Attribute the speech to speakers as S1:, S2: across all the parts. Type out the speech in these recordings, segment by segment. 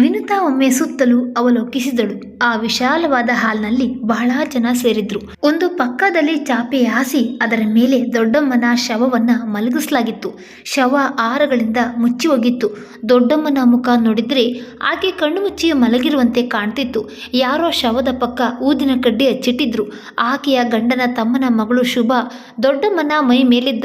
S1: ವಿನುತಾ ಒಮ್ಮೆ ಸುತ್ತಲೂ ಅವಲೋಕಿಸಿದಳು. ಆ ವಿಶಾಲವಾದ ಹಾಲ್ನಲ್ಲಿ ಬಹಳ ಜನ ಸೇರಿದ್ರು. ಒಂದು ಪಕ್ಕದಲ್ಲಿ ಚಾಪೆ ಹಾಸಿ ಅದರ ಮೇಲೆ ದೊಡ್ಡಮ್ಮನ ಶವವನ್ನ ಮಲಗಿಸಲಾಗಿತ್ತು. ಶವ ಆರಗಳಿಂದ ಮುಚ್ಚಿ ಹೋಗಿತ್ತು. ದೊಡ್ಡಮ್ಮನ ಮುಖ ನೋಡಿದ್ರೆ ಆಕೆ ಕಣ್ಣು ಮುಚ್ಚಿ ಮಲಗಿರುವಂತೆ ಕಾಣ್ತಿತ್ತು. ಯಾರೋ ಶವದ ಪಕ್ಕ ಊದಿನ ಕಡ್ಡಿ ಹಚ್ಚಿಟ್ಟಿದ್ರು. ಆಕೆಯ ಗಂಡನ ತಮ್ಮನ ಮಗಳು ಶುಭ ದೊಡ್ಡಮ್ಮನ ಮೈ ಮೇಲಿದ್ದ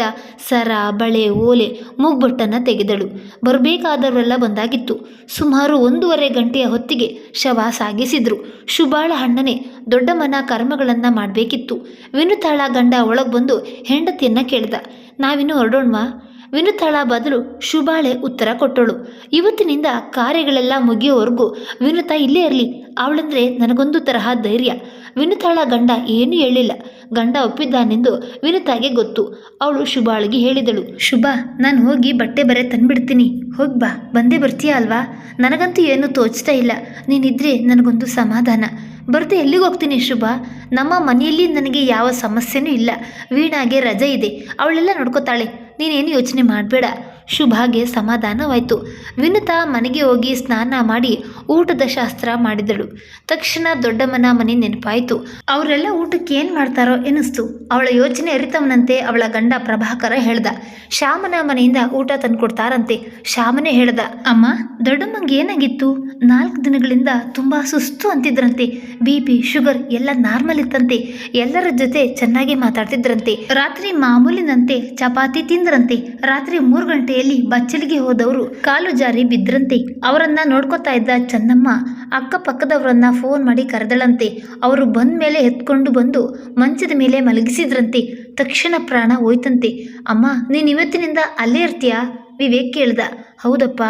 S1: ಸರ, ಬಳೆ, ಓಲೆ ಮೂಗ್ಬೊಟ್ಟನ್ನ ತೆಗೆದಳು. ಬರಬೇಕಾದವರೆಲ್ಲ ಬಂದಾಗಿತ್ತು. ಸುಮಾರು ಒಂದೂವರೆ ಗಂಟೆಯ ಹೊತ್ತಿಗೆ ಶವ ಸಾಗಿಸಿದ್ರು. ಶುಭಾಳ ಅಣ್ಣನೇ ಮನ ಕರ್ಮಗಳನ್ನು ಮಾಡಬೇಕಿತ್ತು. ವಿನುತಾಳ ಗಂಡ ಒಳಗೆ ಬಂದು ಹೆಂಡತಿಯನ್ನ ಕೇಳ್ದ. ನಾವಿನ್ನು ಹೊರಡೋಣ್ವಾ? ವಿನುತಾಳ ಬದಲು ಶುಭಾಳೆ ಉತ್ತರ ಕೊಟ್ಟಳು. ಇವತ್ತಿನಿಂದ ಕಾರ್ಯಗಳೆಲ್ಲ ಮುಗಿಯೋವರೆಗೂ ವಿನುತಾ ಇಲ್ಲೇ ಇರಲಿ. ಅವಳಂದ್ರೆ ನನಗೊಂದು ತರಹ ಧೈರ್ಯ. ವಿನುತಾಳ ಗಂಡ ಏನೂ ಹೇಳಿಲ್ಲ. ಗಂಡ ಒಪ್ಪಿದ್ದಾನೆಂದು ವಿನುತಾಗೆ ಗೊತ್ತು. ಅವಳು ಶುಭಾಳಿಗೆ ಹೇಳಿದಳು. ಶುಭ, ನಾನು ಹೋಗಿ ಬಟ್ಟೆ ಬರೆ ತಂದ್ಬಿಡ್ತೀನಿ. ಹೋಗಿ ಬಾ, ಬಂದೇ ಬರ್ತೀಯ ಅಲ್ವಾ? ನನಗಂತೂ ಏನೂ ತೋಚ್ತಾ ಇಲ್ಲ. ನೀನಿದ್ರೆ ನನಗೊಂದು ಸಮಾಧಾನ. ಬರ್ದೆ ಎಲ್ಲಿಗೆ ಹೋಗ್ತೀನಿ ಶುಭ? ನಮ್ಮ ಮನೆಯಲ್ಲಿ ನನಗೆ ಯಾವ ಸಮಸ್ಯೆನೂ ಇಲ್ಲ. ವೀಣಾಗೆ ರಜೆ ಇದೆ. ಅವಳೆಲ್ಲ ನೋಡ್ಕೋತಾಳೆ. ನೀನೇನು ಯೋಚನೆ ಮಾಡಬೇಡ. ಶುಭಾಗೆ ಸಮಾಧಾನವಾಯಿತು. ವಿನುತಾ ಮನೆಗೆ ಹೋಗಿ ಸ್ನಾನ ಮಾಡಿ ಊಟದ ಶಾಸ್ತ್ರ ಮಾಡಿದಳು. ತಕ್ಷಣ ದೊಡ್ಡಮ್ಮನ ಮನೆ ನೆನಪಾಯಿತು. ಅವರೆಲ್ಲ ಊಟಕ್ಕೆ ಏನು ಮಾಡ್ತಾರೋ ಎನಿಸ್ತು ಅವಳ ಯೋಚನೆ ಅರಿತವನಂತೆ ಅವಳ ಗಂಡ ಪ್ರಭಾಕರ ಹೇಳ್ದ, ಶ್ಯಾಮನ ಮನೆಯಿಂದ ಊಟ ತಂದ್ಕೊಡ್ತಾರಂತೆ. ಶ್ಯಾಮನೇ ಹೇಳ್ದ, ಅಮ್ಮ, ದೊಡ್ಡಮ್ಮಂಗೆ ಏನಾಗಿತ್ತು? ನಾಲ್ಕು ದಿನಗಳಿಂದ ತುಂಬಾ ಸುಸ್ತು ಅಂತಿದ್ರಂತೆ. ಬಿ ಪಿ, ಶುಗರ್ ಎಲ್ಲ ನಾರ್ಮಲ್ ಇತ್ತಂತೆ. ಎಲ್ಲರ ಜೊತೆ ಚೆನ್ನಾಗಿ ಮಾತಾಡ್ತಿದ್ರಂತೆ. ರಾತ್ರಿ ಮಾಮೂಲಿನಂತೆ ಚಪಾತಿ ತಿಂದ್ರಂತೆ. ರಾತ್ರಿ ಮೂರು ಗಂಟೆಯಲ್ಲಿ ಬಚ್ಚಲಿಗೆ ಹೋದವರು ಕಾಲು ಜಾರಿ ಬಿದ್ರಂತೆ. ಅವರನ್ನ ನೋಡ್ಕೊತಾ ಇದ್ದ ಚನ್ನಮ್ಮ ಅಕ್ಕಪಕ್ಕದವರನ್ನ ಫೋನ್ ಮಾಡಿ ಕರೆದಳಂತೆ. ಅವರು ಬಂದ ಮೇಲೆ ಎತ್ಕೊಂಡು ಬಂದು ಮಂಚದ ಮೇಲೆ ಮಲಗಿಸಿದ್ರಂತೆ. ತಕ್ಷಣ ಪ್ರಾಣ ಹೋಯ್ತಂತೆ. ಅಮ್ಮ, ನೀನು ಇವತ್ತಿನಿಂದ ಅಲ್ಲೇ ಇರ್ತೀಯಾ? ವಿವೇಕ್ ಕೇಳ್ದ. ಹೌದಪ್ಪ,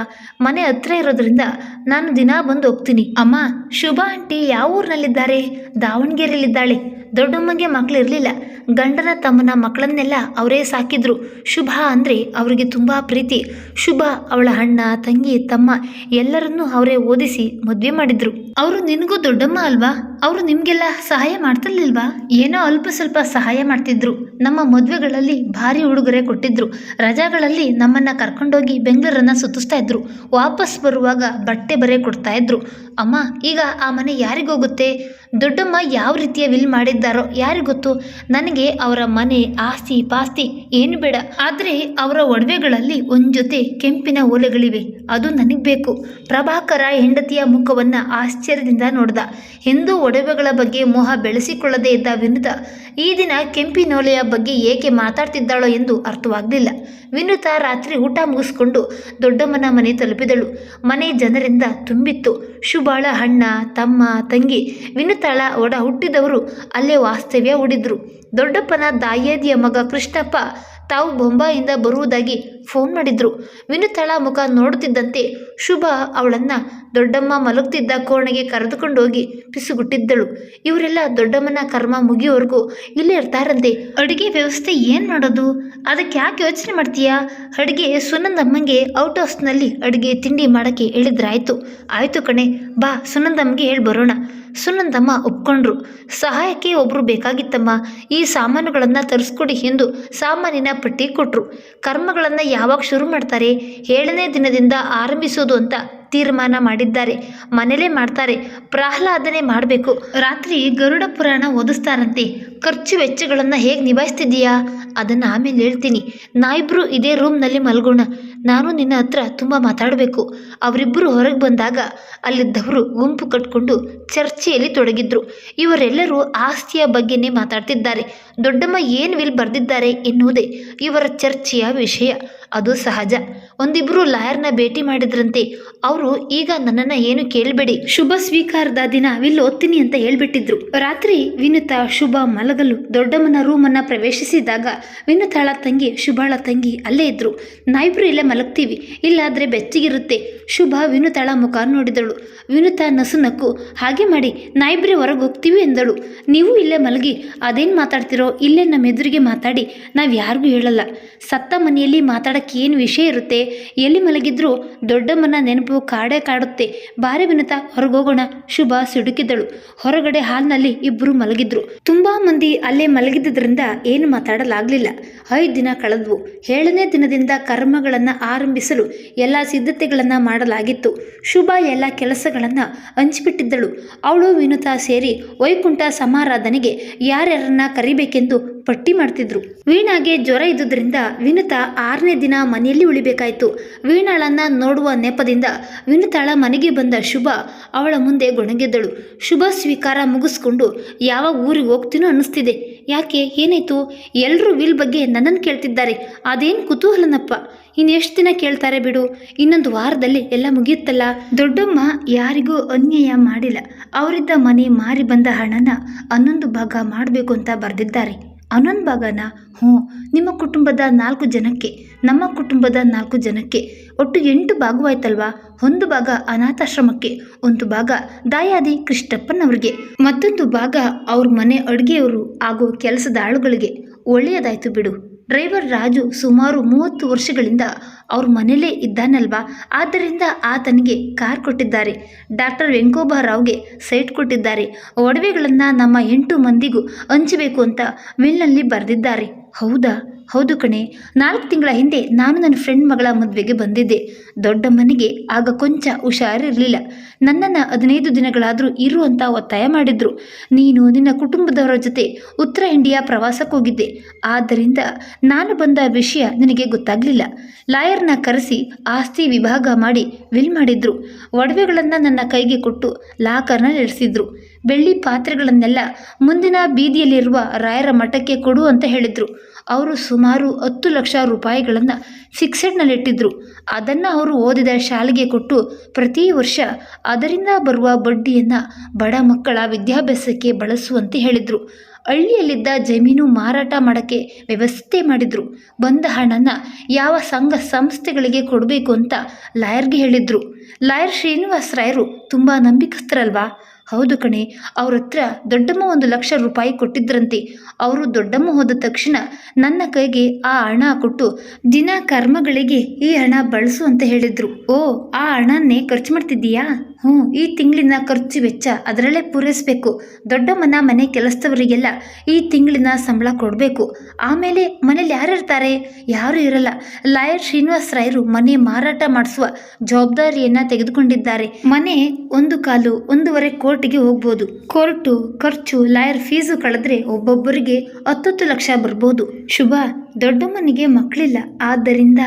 S1: ಮನೆ ಹತ್ರ ಇರೋದ್ರಿಂದ ನಾನು ದಿನ ಬಂದು ಹೋಗ್ತೀನಿ. ಅಮ್ಮ, ಶುಭ ಆಂಟಿ ಯಾವ ಊರಿನಲ್ಲಿದ್ದಾರೆ ದಾವಣಗೆರೆಯಲ್ಲಿದ್ದಾಳೆ. ದೊಡ್ಡಮ್ಮಗೆ ಮಕ್ಕಳು ಇರಲಿಲ್ಲ. ಗಂಡನ ತಮ್ಮನ ಮಕ್ಕಳನ್ನೆಲ್ಲ ಅವರೇ ಸಾಕಿದ್ರು. ಶುಭ ಅಂದರೆ ಅವರಿಗೆ ತುಂಬ ಪ್ರೀತಿ. ಶುಭ ಅವಳ ಅಣ್ಣ, ತಂಗಿ, ತಮ್ಮ ಎಲ್ಲರನ್ನೂ ಅವರೇ ಓದಿಸಿ ಮದುವೆ ಮಾಡಿದ್ರು. ಅವರು ನಿನಗೂ ದೊಡ್ಡಮ್ಮ ಅಲ್ವಾ? ಅವರು ನಿಮಗೆಲ್ಲ ಸಹಾಯ ಮಾಡ್ತಿರ್ಲಿಲ್ವಾ? ಏನೋ ಅಲ್ಪ ಸ್ವಲ್ಪ ಸಹಾಯ ಮಾಡ್ತಿದ್ರು. ನಮ್ಮ ಮದುವೆಗಳಲ್ಲಿ ಭಾರಿ ಉಡುಗೊರೆ ಕೊಟ್ಟಿದ್ರು. ರಜಾಗಳಲ್ಲಿ ನಮ್ಮನ್ನ ಕರ್ಕೊಂಡೋಗಿ ಬೆಂಗಳೂರನ್ನ ಸುತ್ತಿಸ್ತಾ ಇದ್ರು. ವಾಪಸ್ ಬರುವಾಗ ಬಟ್ಟೆ ಬರೆ ಕೊಡ್ತಾ ಇದ್ರು. ಅಮ್ಮ, ಈಗ ಆ ಮನೆ ಯಾರಿಗೋಗುತ್ತೆ? ದೊಡ್ಡಮ್ಮ ಯಾವ ರೀತಿಯ ವಿಲ್ ಮಾಡಿದ್ದಾರೋ ಯಾರಿಗೊತ್ತು? ನನಗೆ ಅವರ ಮನೆ ಆಸ್ತಿ ಪಾಸ್ತಿ ಏನು ಬೇಡ. ಆದರೆ ಅವರ ಒಡವೆಗಳಲ್ಲಿ ಒಂದು ಜೊತೆ ಕೆಂಪಿನ ಓಲೆಗಳಿವೆ. ಅದು ನನಗೆ ಬೇಕು. ಪ್ರಭಾಕರ ಹೆಂಡತಿಯ ಮುಖವನ್ನು ಆಶ್ಚರ್ಯದಿಂದ ನೋಡ್ದ. ಹಿಂದೂ ಒಡವೆಗಳ ಬಗ್ಗೆ ಮೋಹ ಬೆಳೆಸಿಕೊಳ್ಳದೇ ಇದ್ದ ವಿನುತ, ಈ ದಿನ ಕೆಂಪಿನೋಲೆಯ ಬಗ್ಗೆ ಏಕೆ ಮಾತಾಡ್ತಿದ್ದಾಳೋ ಎಂದು ಅರ್ಥವಾಗಲಿಲ್ಲ. ವಿನುತ ರಾತ್ರಿ ಊಟ ಮುಗಿಸ್ಕೊಂಡು ದೊಡ್ಡಮ್ಮನ ಮನೆ ತಲುಪಿದಳು. ಮನೆ ಜನರಿಂದ ತುಂಬಿತ್ತು. ಶುಭಾಳ ಹಣ್ಣ ತಮ್ಮ, ತಂಗಿ ವಿನುತಾಳ ಒಡ ಹುಟ್ಟಿದವರು ಅಲ್ಲೇ ವಾಸ್ತವ್ಯ ಹೂಡಿದ್ರು. ದೊಡ್ಡಪ್ಪನ ದಾಯಾದಿಯ ಮಗ ಕೃಷ್ಣಪ್ಪ ತಾವು ಬೊಂಬಾಯಿಂದ ಬರುವುದಾಗಿ ಫೋನ್ ಮಾಡಿದ್ರು. ವಿನುತಳ ಮುಖ ನೋಡುತ್ತಿದ್ದಂತೆ ಶುಭ ಅವಳನ್ನ ದೊಡ್ಡಮ್ಮ ಮಲಗುತ್ತಿದ್ದ ಕೋಣೆಗೆ ಕರೆದುಕೊಂಡು ಹೋಗಿ ಪಿಸುಗುಟ್ಟಿದ್ದಳು. ಇವರೆಲ್ಲ ದೊಡ್ಡಮ್ಮನ ಕರ್ಮ ಮುಗಿಯೋವರೆಗೂ ಇಲ್ಲೇ ಇರ್ತಾರಂತೆ. ಅಡುಗೆ ವ್ಯವಸ್ಥೆ ಏನು ಮಾಡೋದು? ಅದಕ್ಕೆ ಯಾಕೆ ಯೋಚನೆ ಮಾಡ್ತೀಯಾ? ಅಡುಗೆ ಸುನಂದಮ್ಮಂಗೆ ಔಟ್ ಹೌಸ್ನಲ್ಲಿ ಅಡುಗೆ ತಿಂಡಿ ಮಾಡೋಕ್ಕೆ ಹೇಳಿದ್ರಾಯ್ತು. ಆಯಿತು ಕಣೆ, ಬಾ ಸುನಂದಮ್ಮಗೆ ಹೇಳಿ ಬರೋಣ ಸುನಂದಮ್ಮ ಒಪ್ಕೊಂಡ್ರು. ಸಹಾಯಕ್ಕೆ ಒಬ್ರು ಬೇಕಾಗಿತ್ತಮ್ಮ. ಈ ಸಾಮಾನುಗಳನ್ನು ತರಿಸ್ಕೊಡಿ ಎಂದು ಸಾಮಾನಿನ ಪಟ್ಟಿ ಕೊಟ್ಟರು ಕರ್ಮಗಳನ್ನು ಯಾವಾಗ ಶುರು ಮಾಡ್ತಾರೆ? ಏಳನೇ ದಿನದಿಂದ ಆರಂಭಿಸೋದು ಅಂತ ತೀರ್ಮಾನ ಮಾಡಿದ್ದಾರೆ. ಮನೇಲೇ ಮಾಡ್ತಾರೆ. ಪ್ರಹ್ಲಾದನೆ ಮಾಡಬೇಕು. ರಾತ್ರಿ ಗರುಡ ಪುರಾಣ ಓದಿಸ್ತಾರಂತೆ. ಖರ್ಚು ವೆಚ್ಚಗಳನ್ನು ಹೇಗೆ ನಿಭಾಯಿಸ್ತಿದ್ದೀಯಾ? ಅದನ್ನು ಆಮೇಲೆ ಹೇಳ್ತೀನಿ. ನಾಯಿಬ್ರು ಇದೇ ರೂಮ್ನಲ್ಲಿ ಮಲ್ಗೋಣ. ನಾನು ನಿನ್ನ ಹತ್ರ ತುಂಬ ಮಾತಾಡಬೇಕು. ಅವರಿಬ್ಬರು ಹೊರಗೆ ಬಂದಾಗ ಅಲ್ಲಿದ್ದವರು ಗುಂಪು ಕಟ್ಕೊಂಡು ಚರ್ಚೆಯಲ್ಲಿ ತೊಡಗಿದ್ರು. ಇವರೆಲ್ಲರೂ ಆಸ್ತಿಯ ಬಗ್ಗೆನೇ ಮಾತಾಡ್ತಿದ್ದಾರೆ. ದೊಡ್ಡಮ್ಮ ಏನು ವಿಲ್ ಬರೆದಿದ್ದಾರೆ ಎನ್ನುವುದೇ ಇವರ ಚರ್ಚೆಯ ವಿಷಯ. ಅದು ಸಹಜ. ಒಂದಿಬ್ರು ಲಾಯರ್ನ ಭೇಟಿ ಮಾಡಿದ್ರಂತೆ. ಅವರು ಈಗ ನನ್ನನ್ನ ಏನು ಕೇಳಬೇಡಿ. ಶುಭ ಸ್ವೀಕಾರದ ದಿನ ವಿಲ್ ಓದ್ತೀನಿ ಅಂತ ಹೇಳ್ಬಿಟ್ಟಿದ್ರು. ರಾತ್ರಿ ವಿನುತ, ಶುಭ, ಮಲಗಲು, ದೊಡ್ಡಮ್ಮನ ರೂಮನ್ನ ಪ್ರವೇಶಿಸಿದಾಗ ವಿನುತಾಳ ತಂಗಿ, ಶುಭಾಳ ತಂಗಿ ಅಲ್ಲೇ ಇದ್ರು. ನಾವಿಬ್ರು ಇಲ್ಲೇ ಮಲಗ್ತೀವಿ. ಇಲ್ಲಾದ್ರೆ ಬೆಚ್ಚಿಗಿರುತ್ತೆ. ಶುಭ ವಿನುತಾಳ ಮುಖ ನೋಡಿದಳು. ವಿನುತ ನಸು ನಕ್ಕು, ಹಾಗೆ ಮಾಡಿ ನಾಯಿಬ್ರೆ ಹೊರಗೆ ಹೋಗ್ತೀವಿ ಎಂದಳು. ನೀವು ಇಲ್ಲೇ ಮಲಗಿ, ಅದೇನು ಮಾತಾಡ್ತಿರೋ, ಇಲ್ಲೇ ನಮ್ಮ ಎದುರಿಗೆ ಮಾತಾಡಿ. ನಾವು ಯಾರಿಗೂ ಹೇಳಲ್ಲ. ಸತ್ತ ಮನೆಯಲ್ಲಿ ಮಾತಾಡ ಮಾತಾಡಕ್ಕೆ ಏನು ವಿಷಯ ಇರುತ್ತೆ? ಎಲ್ಲಿ ಮಲಗಿದ್ರೂ ದೊಡ್ಡಮ್ಮನ ನೆನಪು ಕಾಡೇ ಕಾಡುತ್ತೆ. ಬಾರಿ ವಿನುತ ಹೊರಗೋಗೋಣ ಶುಭ ಸಿಡುಕಿದ್ದಳು ಹೊರಗಡೆ ಹಾಲ್ನಲ್ಲಿ ಇಬ್ಬರು ಮಲಗಿದ್ರು. ತುಂಬಾ ಮಂದಿ ಅಲ್ಲೇ ಮಲಗಿದ್ದರಿಂದ ಏನು ಮಾತಾಡಲಾಗಲಿಲ್ಲ. ಐದು ದಿನ ಕಳೆದ್ವು. ಏಳನೇ ದಿನದಿಂದ ಕರ್ಮಗಳನ್ನು ಆರಂಭಿಸಲು ಎಲ್ಲ ಸಿದ್ಧತೆಗಳನ್ನು ಮಾಡಲಾಗಿತ್ತು. ಶುಭ ಎಲ್ಲ ಕೆಲಸಗಳನ್ನು ಹಂಚಿಬಿಟ್ಟಿದ್ದಳು. ಅವಳು ವಿನುತಾ ಸೇರಿ ವೈಕುಂಠ ಸಮಾರಾಧನೆಗೆ ಯಾರ್ಯಾರನ್ನ ಕರಿಬೇಕೆಂದು ಪಟ್ಟಿ ಮಾಡ್ತಿದ್ರು. ವೀಣಾಗೆ ಜ್ವರ ಇದ್ದುದರಿಂದ ವಿನುತಾ ಆರನೇ ಮನೆಯಲ್ಲಿ ಉಳಿಬೇಕಾಯಿತು. ವೀಣಾಳನ್ನ ನೋಡುವ ನೆಪದಿಂದ ವಿನುತಾಳ ಮನೆಗೆ ಬಂದ ಶುಭ ಅವಳ ಮುಂದೆ ಗೊಣಗೆದ್ದಳು. ಶುಭ ಸ್ವೀಕಾರ ಮುಗಿಸ್ಕೊಂಡು ಯಾವ ಊರಿಗೆ ಹೋಗ್ತೀನೋ ಅನ್ನಿಸ್ತಿದೆ. ಯಾಕೆ? ಏನಾಯ್ತು? ಎಲ್ಲರೂ ವಿಲ್ ಬಗ್ಗೆ ನನ್ನನ್ನು ಕೇಳ್ತಿದ್ದಾರೆ. ಅದೇನು ಕುತೂಹಲನಪ್ಪ? ಇನ್ನೆಷ್ಟು ದಿನ ಕೇಳ್ತಾರೆ ಬಿಡು. ಇನ್ನೊಂದು ವಾರದಲ್ಲಿ ಎಲ್ಲ ಮುಗಿಯುತ್ತಲ್ಲ. ದೊಡ್ಡಮ್ಮ ಯಾರಿಗೂ ಅನ್ಯಾಯ ಮಾಡಿಲ್ಲ. ಅವರಿದ್ದ ಮನೆ ಮಾರಿ ಬಂದ ಹಣನ ಹನ್ನೊಂದು ಭಾಗ ಮಾಡಬೇಕು ಅಂತ ಬರೆದಿದ್ದಾರೆ. ಹನ್ನೊಂದು ಭಾಗನ ಹ್ಞೂ, ನಿಮ್ಮ ಕುಟುಂಬದ ನಾಲ್ಕು ಜನಕ್ಕೆ, ನಮ್ಮ ಕುಟುಂಬದ ನಾಲ್ಕು ಜನಕ್ಕೆ, ಒಟ್ಟು ಎಂಟು ಭಾಗವಾಯ್ತಲ್ವಾ? ಒಂದು ಭಾಗ ಅನಾಥಾಶ್ರಮಕ್ಕೆ, ಒಂದು ಭಾಗ ದಾಯಾದಿ ಕೃಷ್ಣಪ್ಪನವ್ರಿಗೆ. ಮತ್ತೊಂದು ಭಾಗ ಅವ್ರ ಮನೆ ಅಡುಗೆಯವರು ಹಾಗೂ ಕೆಲಸದ ಆಳುಗಳಿಗೆ. ಒಳ್ಳೆಯದಾಯ್ತು ಬಿಡು. ಡ್ರೈವರ್ ರಾಜು ಸುಮಾರು ಮೂವತ್ತು ವರ್ಷಗಳಿಂದ ಅವ್ರ ಮನೇಲೇ ಇದ್ದಾನಲ್ವಾ? ಆದ್ದರಿಂದ ಆತನಿಗೆ ಕಾರ್ ಕೊಟ್ಟಿದ್ದಾರೆ. ಡಾಕ್ಟರ್ ವೆಂಕೋಬಾ ರಾವ್ಗೆ ಸೈಟ್ ಕೊಟ್ಟಿದ್ದಾರೆ. ಒಡವೆಗಳನ್ನು ನಮ್ಮ ಎಂಟು ಮಂದಿಗೂ ಹಂಚಬೇಕು ಅಂತ ವಿಲ್ನಲ್ಲಿ ಬರೆದಿದ್ದಾರೆ. ಹೌದಾ? ಹೌದು ಕಣೆ, ನಾಲ್ಕು ತಿಂಗಳ ಹಿಂದೆ ನಾನು ನನ್ನ ಫ್ರೆಂಡ್ ಮಗಳ ಮದುವೆಗೆ ಬಂದಿದ್ದೆ. ದೊಡ್ಡಮ್ಮನಿಗೆ ಆಗ ಕೊಂಚ ಹುಷಾರಿರಲಿಲ್ಲ. ನನ್ನನ್ನು ಹದಿನೈದು ದಿನಗಳಾದರೂ ಇರು ಅಂತ ಒತ್ತಾಯ ಮಾಡಿದ್ರು. ನೀನು ನಿನ್ನ ಕುಟುಂಬದವರ ಜೊತೆ ಉತ್ತರ ಇಂಡಿಯಾ ಪ್ರವಾಸಕ್ಕೆ ಹೋಗಿದ್ದೆ. ಆದ್ದರಿಂದ ನಾನು ಬಂದ ವಿಷಯ ನಿನಗೆ ಗೊತ್ತಾಗಲಿಲ್ಲ. ಲಾಯರ್ನ ಕರೆಸಿ ಆಸ್ತಿ ವಿಭಾಗ ಮಾಡಿ ವಿಲ್ ಮಾಡಿದ್ರು. ಒಡವೆಗಳನ್ನು ನನ್ನ ಕೈಗೆ ಕೊಟ್ಟು ಲಾಕರ್ನ ನಡೆಸಿದ್ರು ಬೆಳ್ಳಿ ಪಾತ್ರೆಗಳನ್ನೆಲ್ಲ ಮುಂದಿನ ಬೀದಿಯಲ್ಲಿರುವ ರಾಯರ ಮಠಕ್ಕೆ ಕೊಡು ಅಂತ ಹೇಳಿದರು. ಅವರು ಸುಮಾರು ಹತ್ತು ಲಕ್ಷ ರೂಪಾಯಿಗಳನ್ನು ಫಿಕ್ಸೆಡ್ನಲ್ಲಿಟ್ಟಿದ್ದರು ಅದನ್ನು ಅವರು ಓದಿದ ಶಾಲೆಗೆ ಕೊಟ್ಟು ಪ್ರತಿ ವರ್ಷ ಅದರಿಂದ ಬರುವ ಬಡ್ಡಿಯನ್ನು ಬಡ ಮಕ್ಕಳ ವಿದ್ಯಾಭ್ಯಾಸಕ್ಕೆ ಬಳಸುವಂತೆ ಹೇಳಿದರು. ಹಳ್ಳಿಯಲ್ಲಿದ್ದ ಜಮೀನು ಮಾರಾಟ ಮಾಡೋಕ್ಕೆ ವ್ಯವಸ್ಥೆ ಮಾಡಿದರು. ಬಂದ ಹಣನ ಯಾವ ಸಂಘ ಸಂಸ್ಥೆಗಳಿಗೆ ಕೊಡಬೇಕು ಅಂತ ಲಾಯರ್ಗೆ ಹೇಳಿದರು. ಲಾಯರ್ ಶ್ರೀನಿವಾಸ ರಾಯರು ತುಂಬ ನಂಬಿಕಸ್ಥರಲ್ವಾ? ಹೌದು ಕಣೆ, ಅವ್ರ ಹತ್ರ ದೊಡ್ಡಮ್ಮ ಒಂದು ಲಕ್ಷ ರೂಪಾಯಿ ಕೊಟ್ಟಿದ್ರಂತೆ. ಅವರು ದೊಡ್ಡಮ್ಮ ಹೋದ ತಕ್ಷಣ ನನ್ನ ಕೈಗೆ ಆ ಹಣ ಕೊಟ್ಟು ದಿನ ಕರ್ಮಗಳಿಗೆ ಈ ಹಣ ಬಳಸು ಅಂತ ಹೇಳಿದ್ರು. ಓ, ಆ ಹಣನ್ನೇ ಖರ್ಚು ಮಾಡ್ತಿದ್ದೀಯಾ? ಹ್ಞೂ, ಈ ತಿಂಗಳಿನ ಖರ್ಚು ವೆಚ್ಚ ಅದರಲ್ಲೇ ಪೂರೈಸಬೇಕು. ದೊಡ್ಡಮ್ಮನ ಮನೆ ಕೆಲಸದವರಿಗೆಲ್ಲ ಈ ತಿಂಗಳಿನ ಸಂಬಳ ಕೊಡಬೇಕು. ಆಮೇಲೆ ಮನೇಲಿ ಯಾರಿರ್ತಾರೆ ಯಾರೂ ಇರಲ್ಲ. ಲಾಯರ್ ಶ್ರೀನಿವಾಸ ರಾಯರು ಮನೆ ಮಾರಾಟ ಮಾಡಿಸುವ ಜವಾಬ್ದಾರಿಯನ್ನ ತೆಗೆದುಕೊಂಡಿದ್ದಾರೆ. ಮನೆ ಒಂದು ಕಾಲು ಒಂದೂವರೆ ಕೋರ್ಟ್ಗೆ ಹೋಗ್ಬೋದು. ಕೋರ್ಟು, ಖರ್ಚು, ಲಾಯರ್ ಫೀಸು ಕಳೆದ್ರೆ ಒಬ್ಬೊಬ್ಬರಿಗೆ ಹತ್ತತ್ತು ಲಕ್ಷ ಬರ್ಬೋದು. ಶುಭ ದೊಡ್ಡಮ್ಮನಿಗೆ ಮಕ್ಕಳಿಲ್ಲ. ಆದ್ದರಿಂದ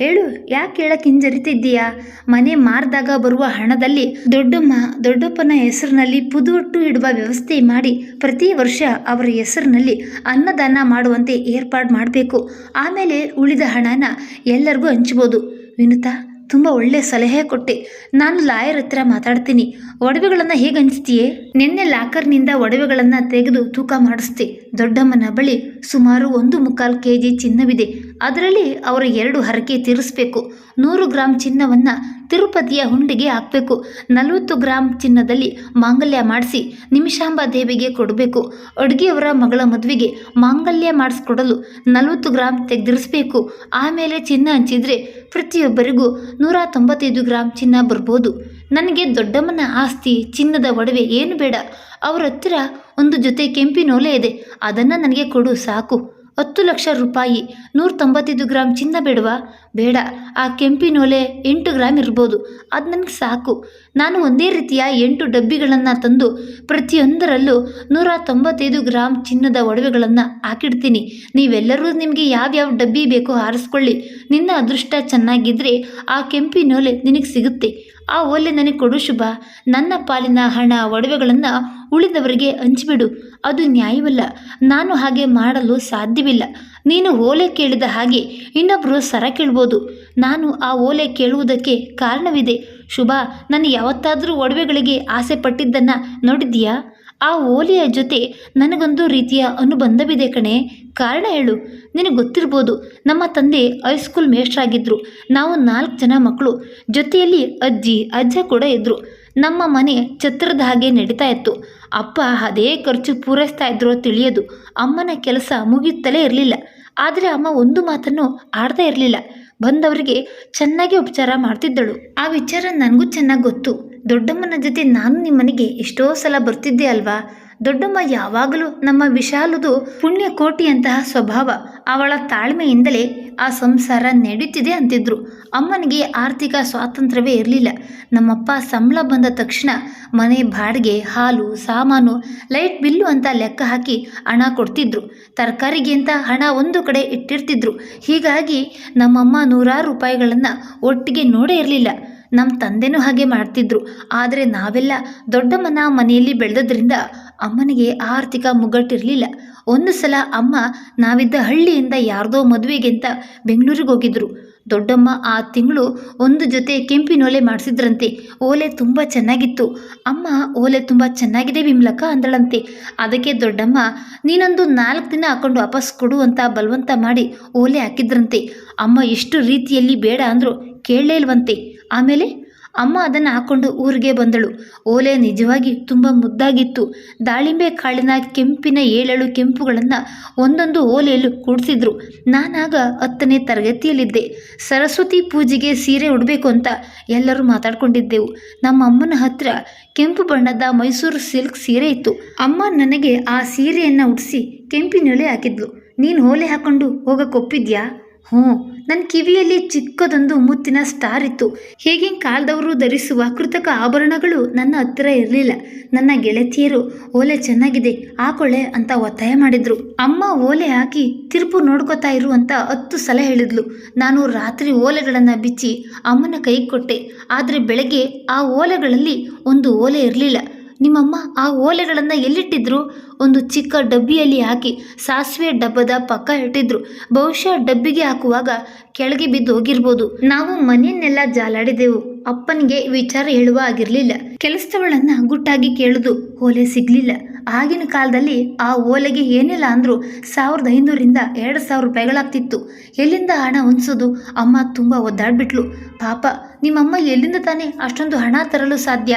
S1: ಹೇಳು, ಯಾಕೆ ಹೇಳಕ್ಕೆ ಹಿಂಜರಿತಿದ್ದೀಯಾ? ಮನೆ ಮಾರಿದಾಗ ಬರುವ ಹಣದಲ್ಲಿ ದೊಡ್ಡಮ್ಮ ದೊಡ್ಡಪ್ಪನ ಹೆಸರಿನಲ್ಲಿ ಪುದುಟ್ಟು ಇಡುವ ವ್ಯವಸ್ಥೆ ಮಾಡಿ ಪ್ರತಿ ವರ್ಷ ಅವರ ಹೆಸರಿನಲ್ಲಿ ಅನ್ನದಾನ ಮಾಡುವಂತೆ ಏರ್ಪಾಡು ಮಾಡಬೇಕು. ಆಮೇಲೆ ಉಳಿದ ಹಣನ ಎಲ್ಲರಿಗೂ ಹಂಚ್ಬೋದು. ವಿನುತಾ, ತುಂಬ ಒಳ್ಳೆಯ ಸಲಹೆ ಕೊಟ್ಟೆ. ನಾನು ಲಾಯರ್ ಹತ್ರ ಮಾತಾಡ್ತೀನಿ. ಒಡವೆಗಳನ್ನು ಹೇಗೆ ಹಂಚ್ತೀಯೇ? ನಿನ್ನೆ ಲಾಕರ್ನಿಂದ ಒಡವೆಗಳನ್ನು ತೆಗೆದು ತೂಕ ಮಾಡಿಸ್ತೆ ದೊಡ್ಡಮ್ಮನ ಬಳಿ ಸುಮಾರು ಒಂದು ಮುಕ್ಕಾಲು ಕೆ ಜಿ ಚಿನ್ನವಿದೆ. ಅದರಲ್ಲಿ ಅವರು ಎರಡು ಹರಕೆ ತೀರಿಸಬೇಕು. ನೂರು ಗ್ರಾಂ ಚಿನ್ನವನ್ನು ತಿರುಪತಿಯ ಹುಂಡಿಗೆ ಹಾಕಬೇಕು. ನಲವತ್ತು ಗ್ರಾಂ ಚಿನ್ನದಲ್ಲಿ ಮಾಂಗಲ್ಯ ಮಾಡಿಸಿ ನಿಮಿಷಾಂಬ ದೇವಿಗೆ ಕೊಡಬೇಕು. ಅಡುಗೆಯವರ ಮಗಳ ಮದುವೆಗೆ ಮಾಂಗಲ್ಯ ಮಾಡಿಸ್ಕೊಡಲು ನಲವತ್ತು ಗ್ರಾಂ ತೆಗೆದಿರಿಸಬೇಕು. ಆಮೇಲೆ ಚಿನ್ನ ಹಂಚಿದರೆ ಪ್ರತಿಯೊಬ್ಬರಿಗೂ ನೂರ ತೊಂಬತ್ತೈದು ಗ್ರಾಂ ಚಿನ್ನ ಬರ್ಬೋದು. ನನಗೆ ದೊಡ್ಡಮ್ಮನ ಆಸ್ತಿ ಚಿನ್ನದ ಒಡವೆ ಏನು ಬೇಡ. ಅವರ ಹತ್ತಿರ ಒಂದು ಜೊತೆ ಕೆಂಪಿನೋಲೆ ಇದೆ. ಅದನ್ನು ನನಗೆ ಕೊಡು, ಸಾಕು. ಹತ್ತು ಲಕ್ಷ ರೂಪಾಯಿ. ನೂರ ತೊಂಬತ್ತೈದು ಗ್ರಾಮ್ ಚಿನ್ನ ಬೇಡವಾ? ಬೇಡ. ಆ ಕೆಂಪಿನೊಲೆ ಎಂಟು ಗ್ರಾಮ್ ಇರ್ಬೋದು. ಅದು ನನಗೆ ಸಾಕು. ನಾನು ಒಂದೇ ರೀತಿಯ ಎಂಟು ಡಬ್ಬಿಗಳನ್ನು ತಂದು ಪ್ರತಿಯೊಂದರಲ್ಲೂ ನೂರ ತೊಂಬತ್ತೈದು ಗ್ರಾಮ್ ಚಿನ್ನದ ಒಡವೆಗಳನ್ನು ಹಾಕಿಡ್ತೀನಿ. ನೀವೆಲ್ಲರೂ ನಿಮಗೆ ಯಾವ್ಯಾವ ಡಬ್ಬಿ ಬೇಕೋ ಹಾರಿಸ್ಕೊಳ್ಳಿ. ನಿನ್ನ ಅದೃಷ್ಟ ಚೆನ್ನಾಗಿದ್ದರೆ ಆ ಕೆಂಪಿನೋಲೆ ನಿನಗೆ ಸಿಗುತ್ತೆ. ಆ ಓಲೆ ನನಗೆ ಕೊಡು ಶುಭ. ನನ್ನ ಪಾಲಿನ ಹಣ, ಒಡವೆಗಳನ್ನು ಉಳಿದವರಿಗೆ ಹಂಚಿಬಿಡು. ಅದು ನ್ಯಾಯವಲ್ಲ. ನಾನು ಹಾಗೆ ಮಾಡಲು ಸಾಧ್ಯವಿಲ್ಲ. ನೀನು ಓಲೆ ಕೇಳಿದ ಹಾಗೆ ಇನ್ನೊಬ್ಬರು ಸರ ಕೇಳ್ಬೋದು. ನಾನು ಆ ಓಲೆ ಕೇಳುವುದಕ್ಕೆ ಕಾರಣವಿದೆ. ಶುಭ, ನಾನು ಯಾವತ್ತಾದರೂ ಒಡವೆಗಳಿಗೆ ಆಸೆ ಪಟ್ಟಿದ್ದನ್ನು ನೋಡಿದ್ದೀಯಾ? ಆ ಓಲೆಯ ಜೊತೆ ನನಗೊಂದು ರೀತಿಯ ಅನುಬಂಧವಿದೆ ಕಣೆ. ಕಾರಣ ಹೇಳು. ನಿನಗೆ ಗೊತ್ತಿರ್ಬೋದು, ನಮ್ಮ ತಂದೆ ಹೈಸ್ಕೂಲ್ ಮೇಷ್ಟ್ರಾಗಿದ್ದರು ನಾವು ನಾಲ್ಕು ಜನ ಮಕ್ಕಳು. ಜೊತೆಯಲ್ಲಿ ಅಜ್ಜಿ, ಅಜ್ಜ ಕೂಡ ಇದ್ದರು ನಮ್ಮ ಮನೆ ಛತ್ರದ ಹಾಗೆ ನಡೀತಾ ಇತ್ತು. ಅಪ್ಪ ಅದೇ ಖರ್ಚು ಪೂರೈಸ್ತಾ ಇದ್ರೋ ತಿಳಿಯೋದು. ಅಮ್ಮನ ಕೆಲಸ ಮುಗಿಯುತ್ತಲೇ ಇರಲಿಲ್ಲ. ಆದರೆ ಅಮ್ಮ ಒಂದು ಮಾತನ್ನು ಆಡ್ತಾ ಇರಲಿಲ್ಲ. ಬಂದವರಿಗೆ ಚೆನ್ನಾಗಿ ಉಪಚಾರ ಮಾಡ್ತಿದ್ದಳು. ಆ ವಿಚಾರ ನನಗೂ ಚೆನ್ನಾಗಿ ಗೊತ್ತು. ದೊಡ್ಡಮ್ಮನ ಜೊತೆ ನಾನು ನಿಮ್ಮನೆಗೆ ಎಷ್ಟೋ ಸಲ ಬರ್ತಿದ್ದೆ ಅಲ್ವಾ? ದೊಡ್ಡಮ್ಮ ಯಾವಾಗಲೂ ನಮ್ಮ ವಿಶಾಲದು ಪುಣ್ಯ ಕೋಟಿಯಂತಹ ಸ್ವಭಾವ. ಅವಳ ತಾಳ್ಮೆಯಿಂದಲೇ ಆ ಸಂಸಾರ ನಡೆಯುತ್ತಿದೆ ಅಂತಿದ್ರು. ಅಮ್ಮನಿಗೆ ಆರ್ಥಿಕ ಸ್ವಾತಂತ್ರ್ಯವೇ ಇರಲಿಲ್ಲ. ನಮ್ಮಪ್ಪ ಸಂಬಳ ಬಂದ ತಕ್ಷಣ ಮನೆ ಬಾಡಿಗೆ, ಹಾಲು, ಸಾಮಾನು, ಲೈಟ್ ಬಿಲ್ಲು ಅಂತ ಲೆಕ್ಕ ಹಾಕಿ ಹಣ ಕೊಡ್ತಿದ್ರು. ತರಕಾರಿಗೆ ಅಂತ ಹಣ ಒಂದು ಕಡೆ ಇಟ್ಟಿರ್ತಿದ್ರು. ಹೀಗಾಗಿ ನಮ್ಮಮ್ಮ ನೂರಾರು ರೂಪಾಯಿಗಳನ್ನು ಒಟ್ಟಿಗೆ ನೋಡೇ ಇರಲಿಲ್ಲ. ನಮ್ಮ ತಂದೆನೂ ಹಾಗೆ ಮಾಡ್ತಿದ್ರು. ಆದರೆ ನಾವೆಲ್ಲ ದೊಡ್ಡಮ್ಮನ ಮನೆಯಲ್ಲಿ ಬೆಳೆದದ್ರಿಂದ ಅಮ್ಮನಿಗೆ ಆರ್ಥಿಕ ಮುಗ್ಗಟ್ಟಿರಲಿಲ್ಲ. ಒಂದು ಸಲ ಅಮ್ಮ, ನಾವಿದ್ದ ಹಳ್ಳಿಯಿಂದ ಯಾರ್ದೋ ಮದುವೆಗಿಂತ ಬೆಂಗಳೂರಿಗೆ ಹೋಗಿದ್ರು. ದೊಡ್ಡಮ್ಮ ಆ ತಿಂಗಳು ಒಂದು ಜೊತೆ ಕೆಂಪಿನೋಲೆ ಮಾಡಿಸಿದ್ರಂತೆ. ಓಲೆ ತುಂಬ ಚೆನ್ನಾಗಿತ್ತು. ಅಮ್ಮ, ಓಲೆ ತುಂಬ ಚೆನ್ನಾಗಿದೆ ವಿಮ್ಲಕ್ಕ ಅಂದಳಂತೆ. ಅದಕ್ಕೆ ದೊಡ್ಡಮ್ಮ, ನೀನೊಂದು ನಾಲ್ಕು ದಿನ ಹಾಕೊಂಡು ವಾಪಸ್ ಕೊಡು ಅಂತ ಬಲವಂತ ಮಾಡಿ ಓಲೆ ಹಾಕಿದ್ರಂತೆ. ಅಮ್ಮ ಎಷ್ಟು ರೀತಿಯಲ್ಲಿ ಬೇಡ ಅಂದರು ಕೇಳಲೇ ಇಲ್ವಂತೆ. ಆಮೇಲೆ? ಅಮ್ಮ ಅದನ್ನು ಹಾಕೊಂಡು ಊರಿಗೆ ಬಂದಳು. ಓಲೆ ನಿಜವಾಗಿ ತುಂಬ ಮುದ್ದಾಗಿತ್ತು. ದಾಳಿಂಬೆ ಕಾಳಿನ ಕೆಂಪಿನ ಏಳೆಳು ಕೆಂಪುಗಳನ್ನು ಒಂದೊಂದು ಓಲೆಯಲ್ಲೂ ಕೂಡಿಸಿದ್ರು. ನಾನಾಗ ಹತ್ತನೇ ತರಗತಿಯಲ್ಲಿದ್ದೆ. ಸರಸ್ವತಿ ಪೂಜೆಗೆ ಸೀರೆ ಉಡಬೇಕು ಅಂತ ಎಲ್ಲರೂ ಮಾತಾಡ್ಕೊಂಡಿದ್ದೆವು. ನಮ್ಮ ಅಮ್ಮನ ಹತ್ರ ಕೆಂಪು ಬಣ್ಣದ ಮೈಸೂರು ಸಿಲ್ಕ್ ಸೀರೆ ಇತ್ತು. ಅಮ್ಮ ನನಗೆ ಆ ಸೀರೆಯನ್ನು ಉಡಿಸಿ ಕೆಂಪಿನೊಲೆ ಹಾಕಿದ್ಲು. ನೀನು ಓಲೆ ಹಾಕೊಂಡು ಹೋಗಕ್ಕೆ ಒಪ್ಪಿದ್ಯಾ? ಹ್ಞೂ. ನನ್ನ ಕಿವಿಯಲ್ಲಿ ಚಿಕ್ಕದೊಂದು ಮುತ್ತಿನ ಸ್ಟಾರ್ ಇತ್ತು. ಹೇಗಿನ ಕಾಲದವರು ಧರಿಸುವ ಕೃತಕ ಆಭರಣಗಳು ನನ್ನ ಹತ್ತಿರ ಇರಲಿಲ್ಲ. ನನ್ನ ಗೆಳತಿಯರು, ಓಲೆ ಚೆನ್ನಾಗಿದೆ ಹಾಕೊಳ್ಳೆ ಅಂತ ಒತ್ತಾಯ ಮಾಡಿದ್ರು. ಅಮ್ಮ ಓಲೆ ಹಾಕಿ ತಿರುಪು ನೋಡ್ಕೋತಾ ಇರು ಅಂತ ಹತ್ತು ಸಲ ಹೇಳಿದ್ಲು. ನಾನು ರಾತ್ರಿ ಓಲೆಗಳನ್ನು ಬಿಚ್ಚಿ ಅಮ್ಮನ ಕೈ ಕೊಟ್ಟೆ. ಆದರೆ ಬೆಳಗ್ಗೆ ಆ ಓಲೆಗಳಲ್ಲಿ ಒಂದು ಓಲೆ ಇರಲಿಲ್ಲ. ನಿಮ್ಮಮ್ಮ ಆ ಓಲೆಗಳನ್ನು ಎಲ್ಲಿಟ್ಟಿದ್ರು? ಒಂದು ಚಿಕ್ಕ ಡಬ್ಬಿಯಲ್ಲಿ ಹಾಕಿ ಸಾಸಿವೆ ಡಬ್ಬದ ಪಕ್ಕ ಇಟ್ಟಿದ್ರು. ಬಹುಶಃ ಡಬ್ಬಿಗೆ ಹಾಕುವಾಗ ಕೆಳಗೆ ಬಿದ್ದು ಹೋಗಿರ್ಬೋದು. ನಾವು ಮನೆಯನ್ನೆಲ್ಲ ಜಾಲಾಡಿದೆವು. ಅಪ್ಪನಿಗೆ ವಿಚಾರ ಹೇಳುವ ಆಗಿರಲಿಲ್ಲ ಕೆಲಸದವಳನ್ನ ಗುಟ್ಟಾಗಿ ಕೇಳಿದು ಓಲೆ ಸಿಗ್ಲಿಲ್ಲ. ಆಗಿನ ಕಾಲದಲ್ಲಿ ಆ ಓಲೆಗೆ ಏನಿಲ್ಲ ಅಂದರೂ ಸಾವಿರದ ಐನೂರಿಂದ ಎರಡು ಸಾವಿರ ರೂಪಾಯಿಗಳಾಗ್ತಿತ್ತು. ಎಲ್ಲಿಂದ ಹಣ ಹೊಂದಿಸೋದು ಅಮ್ಮ ತುಂಬ ಒದ್ದಾಡ್ಬಿಟ್ಲು. ಪಾಪ, ನಿಮ್ಮಮ್ಮ ಎಲ್ಲಿಂದ ತಾನೇ ಅಷ್ಟೊಂದು ಹಣ ತರಲು ಸಾಧ್ಯ?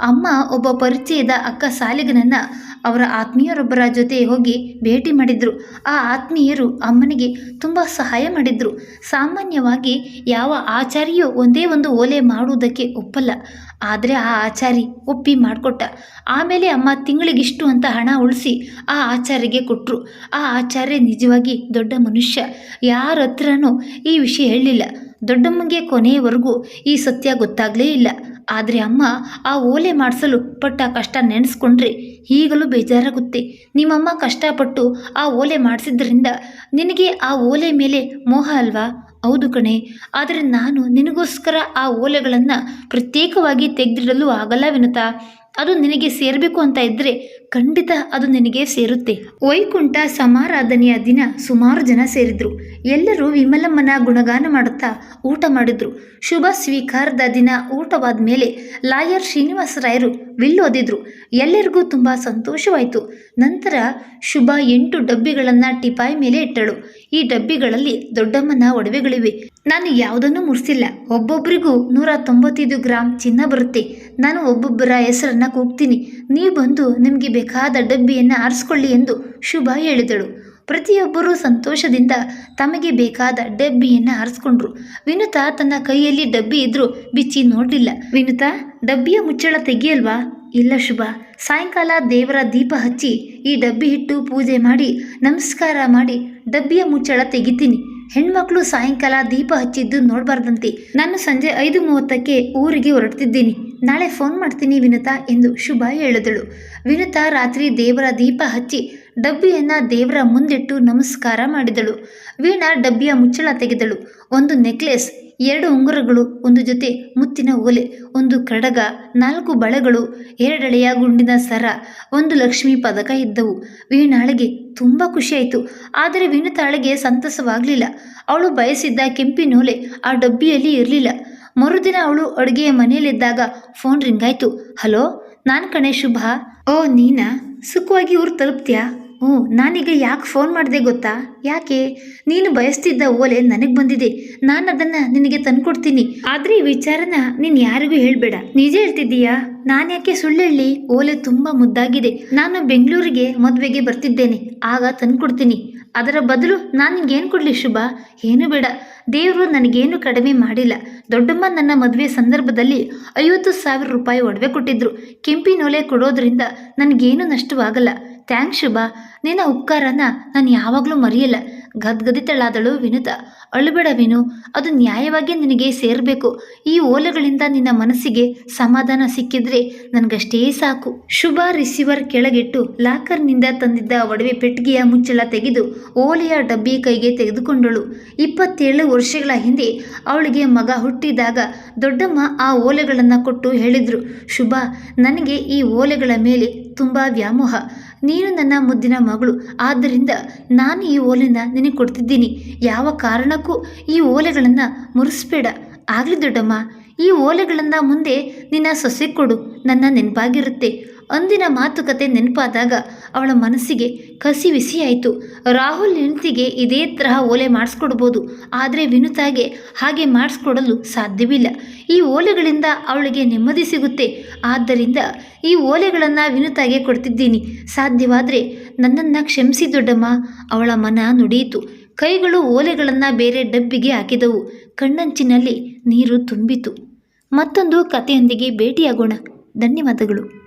S1: ಅಮ್ಮ ಒಬ್ಬ ಪರಿಚಯದ ಅಕ್ಕ ಸಾಲಿಗನನ್ನು ಅವರ ಆತ್ಮೀಯರೊಬ್ಬರ ಜೊತೆ ಹೋಗಿ ಭೇಟಿ ಮಾಡಿದ್ರು. ಆ ಆತ್ಮೀಯರು ಅಮ್ಮನಿಗೆ ತುಂಬ ಸಹಾಯ ಮಾಡಿದ್ರು. ಸಾಮಾನ್ಯವಾಗಿ ಯಾವ ಆಚಾರಿಯೂ ಒಂದೇ ಒಂದು ಓಲೆ ಮಾಡುವುದಕ್ಕೆ ಒಪ್ಪಲ್ಲ. ಆದರೆ ಆ ಆಚಾರಿ ಒಪ್ಪಿ ಮಾಡಿಕೊಟ್ಟ. ಆಮೇಲೆ ಅಮ್ಮ ತಿಂಗಳಿಗಿಷ್ಟು ಅಂತ ಹಣ ಉಳಿಸಿ ಆ ಆಚಾರ್ಯಗೆ ಕೊಟ್ಟರು ಆ ಆಚಾರ್ಯ ನಿಜವಾಗಿ ದೊಡ್ಡ ಮನುಷ್ಯ. ಯಾರ ಹತ್ರನೂ ಈ ವಿಷಯ ಹೇಳಲಿಲ್ಲ ದೊಡ್ಡಮ್ಮಗೆ ಕೊನೆಯವರೆಗೂ ಈ ಸತ್ಯ ಗೊತ್ತಾಗಲೇ ಇಲ್ಲ. ಆದರೆ ಅಮ್ಮ, ಆ ಓಲೆ ಮಾಡಿಸಲು ಪಟ್ಟ ಕಷ್ಟ ನೆನೆಸ್ಕೊಂಡ್ರೆ ಈಗಲೂ ಬೇಜಾರಾಗುತ್ತೆ. ನಿಮ್ಮಮ್ಮ ಕಷ್ಟಪಟ್ಟು ಆ ಓಲೆ ಮಾಡಿಸಿದ್ರಿಂದ ನಿನಗೆ ಆ ಓಲೆ ಮೇಲೆ ಮೋಹ ಅಲ್ವಾ? ಹೌದು ಕಣೆ. ಆದರೆ ನಾನು ನಿನಗೋಸ್ಕರ ಆ ಓಲೆಗಳನ್ನು ಪ್ರತ್ಯೇಕವಾಗಿ ತೆಗೆದಿಡಲು ಆಗಲ್ಲ ವಿನುತಾ. ಅದು ನಿನಗೆ ಸೇರಬೇಕು ಅಂತ ಇದ್ದರೆ ಖಂಡಿತ ಅದು ನಿನಗೆ ಸೇರುತ್ತೆ. ವೈಕುಂಠ ಸಮಾರಾಧನೆಯ ದಿನ ಸುಮಾರು ಜನ ಸೇರಿದ್ರು. ಎಲ್ಲರೂ ವಿಮಲಮ್ಮನ ಗುಣಗಾನ ಮಾಡುತ್ತಾ ಊಟ ಮಾಡಿದ್ರು. ಶುಭ ಸ್ವೀಕಾರದ ದಿನ ಊಟವಾದ ಮೇಲೆ ಲಾಯರ್ ಶ್ರೀನಿವಾಸರಾಯರು ವಿಲ್ ಓದಿದ್ರು ಎಲ್ಲರಿಗೂ ತುಂಬ ಸಂತೋಷವಾಯಿತು. ನಂತರ ಶುಭ ಎಂಟು ಡಬ್ಬಿಗಳನ್ನು ಟಿಪಾಯಿ ಮೇಲೆ ಇಟ್ಟಳು. ಈ ಡಬ್ಬಿಗಳಲ್ಲಿ ದೊಡ್ಡಮ್ಮನ ಒಡವೆಗಳಿವೆ. ನಾನು ಯಾವುದನ್ನು ಮುರಿಸಿಲ್ಲ. ಒಬ್ಬೊಬ್ಬರಿಗೂ ನೂರ ತೊಂಬತ್ತೈದು ಗ್ರಾಮ್ ಚಿನ್ನ ಬರುತ್ತೆ. ನಾನು ಒಬ್ಬೊಬ್ಬರ ಹೆಸರನ್ನು ಕೂಗ್ತೀನಿ. ನೀವು ಬಂದು ನಿಮಗೆ ಬೇಕಾದ ಡಬ್ಬಿಯನ್ನು ಆರಿಸ್ಕೊಳ್ಳಿ ಎಂದು ಶುಭ ಹೇಳಿದಳು. ಪ್ರತಿಯೊಬ್ಬರೂ ಸಂತೋಷದಿಂದ ತಮಗೆ ಬೇಕಾದ ಡಬ್ಬಿಯನ್ನು ಆರಿಸ್ಕೊಂಡ್ರು. ವಿನುತಾ ತನ್ನ ಕೈಯಲ್ಲಿ ಡಬ್ಬಿ ಇದ್ದರೂ ಬಿಚ್ಚಿ ನೋಡಲಿಲ್ಲ. ವಿನುತಾ, ಡಬ್ಬಿಯ ಮುಚ್ಚಳ ತೆಗಿಯಲ್ವಾ? ಇಲ್ಲ ಶುಭ. ಸಾಯಂಕಾಲ ದೇವರ ದೀಪ ಹಚ್ಚಿ ಈ ಡಬ್ಬಿ ಇಟ್ಟು ಪೂಜೆ ಮಾಡಿ, ನಮಸ್ಕಾರ ಮಾಡಿ ಡಬ್ಬಿಯ ಮುಚ್ಚಳ ತೆಗಿತೀನಿ. ಹೆಣ್ಮಕ್ಳು ಸಾಯಂಕಾಲ ದೀಪ ಹಚ್ಚಿದ್ದು ನೋಡಬಾರ್ದಂತೆ. ನಾನು ಸಂಜೆ ಐದು ಮೂವತ್ತಕ್ಕೆ ಊರಿಗೆ ಹೊರಡ್ತಿದ್ದೀನಿ. ನಾಳೆ ಫೋನ್ ಮಾಡ್ತೀನಿ ವಿನುತಾ ಎಂದು ಶುಭ ಹೇಳಿದಳು. ವಿನುತಾ ರಾತ್ರಿ ದೇವರ ದೀಪ ಹಚ್ಚಿ ಡಬ್ಬಿಯನ್ನ ದೇವರ ಮುಂದಿಟ್ಟು ನಮಸ್ಕಾರ ಮಾಡಿದಳು. ವೀಣಾ ಡಬ್ಬಿಯ ಮುಚ್ಚಳ ತೆಗೆದಳು. ಒಂದು ನೆಕ್ಲೆಸ್, ಎರಡು ಉಂಗುರಗಳು, ಒಂದು ಜೊತೆ ಮುತ್ತಿನ ಓಲೆ ಒಂದು ಕಡಗ, ನಾಲ್ಕು ಬಳೆಗಳು, ಎರಡೆಳೆಯ ಗುಂಡಿನ ಸರ ಒಂದು ಲಕ್ಷ್ಮಿ ಪದಕ ಇದ್ದವು. ವೀಣಾಳಿಗೆ ತುಂಬ ಖುಷಿಯಾಯಿತು ಆದರೆ ವಿನುತಾಳಿಗೆ ಸಂತಸವಾಗಲಿಲ್ಲ. ಅವಳು ಬಯಸಿದ್ದ ಕೆಂಪಿನೋಲೆ ಆ ಡಬ್ಬಿಯಲ್ಲಿ ಇರಲಿಲ್ಲ. ಮರುದಿನ ಅವಳು ಅಡುಗೆಯ ಮನೆಯಲ್ಲಿದ್ದಾಗ ಫೋನ್ ರಿಂಗಾಯ್ತು ಹಲೋ, ನಾನು ಕಣೆ ಶುಭ. ಓ, ನೀನಾ? ಸುಖವಾಗಿ ಊರು ತಲುಪ್ತೀಯಾ? ಹ್ಞೂ, ನಾನೀಗ ಯಾಕೆ ಫೋನ್ ಮಾಡಿದೆ ಗೊತ್ತಾ? ಯಾಕೆ? ನೀನು ಬಯಸ್ತಿದ್ದ ಓಲೆ ನನಗೆ ಬಂದಿದೆ. ನಾನು ಅದನ್ನು ನಿನಗೆ ತಂದ್ಕೊಡ್ತೀನಿ. ಆದರೆ ಈ ವಿಚಾರನ ನೀನು ಯಾರಿಗೂ ಹೇಳಬೇಡ. ನಿಜ ಹೇಳ್ತಿದ್ದೀಯಾ? ನಾನು ಯಾಕೆ ಸುಳ್ಳು ಹೇಳಿ? ಓಲೆ ತುಂಬ ಮುದ್ದಾಗಿದೆ. ನಾನು ಬೆಂಗಳೂರಿಗೆ ಮದುವೆಗೆ ಬರ್ತಿದ್ದೇನೆ. ಆಗ ತಂದ್ಕೊಡ್ತೀನಿ. ಅದರ ಬದಲು ನಾನು ನಿಂಗೇನು ಕೊಡಲಿ ಶುಭ? ಏನು ಬೇಡ. ದೇವರು ನನಗೇನು ಕಡಿಮೆ ಮಾಡಿಲ್ಲ. ದೊಡ್ಡಮ್ಮ ನನ್ನ ಮದುವೆ ಸಂದರ್ಭದಲ್ಲಿ ಐವತ್ತು ಸಾವಿರ ರೂಪಾಯಿ ಒಡವೆ ಕೊಟ್ಟಿದ್ರು. ಕೆಂಪಿನೊಲೆ ಕೊಡೋದ್ರಿಂದ ನನಗೇನು ನಷ್ಟವಾಗಲ್ಲ. ಥ್ಯಾಂಕ್ಸ್ ಶುಭ. ನಿನ್ನ ಉಪಕಾರನ ನಾನು ಯಾವಾಗಲೂ ಮರೆಯಲ್ಲ. ಗದ್ಗದಿತಳಾದಳು ವಿನುತ. ಅಳುಬೇಡ ವಿನು, ಅದು ನ್ಯಾಯವಾಗಿ ನಿನಗೆ ಸೇರಬೇಕು. ಈ ಓಲೆಗಳಿಂದ ನಿನ್ನ ಮನಸ್ಸಿಗೆ ಸಮಾಧಾನ ಸಿಕ್ಕಿದ್ರೆ ನನಗಷ್ಟೇ ಸಾಕು. ಶುಭ ರಿಸೀವರ್ ಕೆಳಗಿಟ್ಟು ಲಾಕರ್ನಿಂದ ತಂದಿದ್ದ ಒಡವೆ ಪೆಟ್ಟಿಗೆಯ ಮುಚ್ಚಳ ತೆಗೆದು ಓಲೆಯ ಡಬ್ಬಿ ಕೈಗೆ ತೆಗೆದುಕೊಂಡಳು. ಇಪ್ಪತ್ತೇಳು ವರ್ಷಗಳ ಹಿಂದೆ ಅವಳಿಗೆ ಮಗ ಹುಟ್ಟಿದಾಗ ದೊಡ್ಡಮ್ಮ ಆ ಓಲೆಗಳನ್ನು ಕೊಟ್ಟು ಹೇಳಿದ್ರು, ಶುಭ, ನನಗೆ ಈ ಓಲೆಗಳ ಮೇಲೆ ತುಂಬ ವ್ಯಾಮೋಹ. ನೀನು ನನ್ನ ಮುದ್ದಿನ ಮಗಳು. ಆದ್ದರಿಂದ ನಾನು ಈ ಓಲೆನ ನಿನಗೆ ಕೊಡ್ತಿದ್ದೀನಿ. ಯಾವ ಕಾರಣಕ್ಕೂ ಈ ಓಲೆಗಳನ್ನು ಮುರಿಸ್ಬೇಡ. ಆಗಲಿ ದೊಡ್ಡಮ್ಮ, ಈ ಓಲೆಗಳನ್ನು ಮುಂದೆ ನಿನ್ನ ಸೊಸೆ ಕೊಡು. ನನ್ನ ನೆನಪಾಗಿರುತ್ತೆ. ಅಂದಿನ ಮಾತುಕತೆ ನೆನಪಾದಾಗ ಅವಳ ಮನಸ್ಸಿಗೆ ಕಸಿ ಬಿಸಿಯಾಯಿತು ರಾಹುಲ್ ಹೆಂಡತಿಗೆ ಇದೇ ತರಹ ಓಲೆ ಮಾಡಿಸ್ಕೊಡ್ಬೋದು. ಆದರೆ ವಿನುತಾಗೆ ಹಾಗೆ ಮಾಡಿಸ್ಕೊಡಲು ಸಾಧ್ಯವಿಲ್ಲ. ಈ ಓಲೆಗಳಿಂದ ಅವಳಿಗೆ ನೆಮ್ಮದಿ ಸಿಗುತ್ತೆ. ಆದ್ದರಿಂದ ಈ ಓಲೆಗಳನ್ನು ವಿನುತಾಗೆ ಕೊಡ್ತಿದ್ದೀನಿ. ಸಾಧ್ಯವಾದರೆ ನನ್ನನ್ನು ಕ್ಷಮಿಸಿ ದೊಡ್ಡಮ್ಮ. ಅವಳ ಮನ ನುಡಿಯಿತು. ಕೈಗಳು ಓಲೆಗಳನ್ನು ಬೇರೆ ಡಬ್ಬಿಗೆ ಹಾಕಿದವು. ಕಣ್ಣಂಚಿನಲ್ಲಿ ನೀರು ತುಂಬಿತು. ಮತ್ತೊಂದು ಕಥೆಯೊಂದಿಗೆ ಭೇಟಿಯಾಗೋಣ. ಧನ್ಯವಾದಗಳು.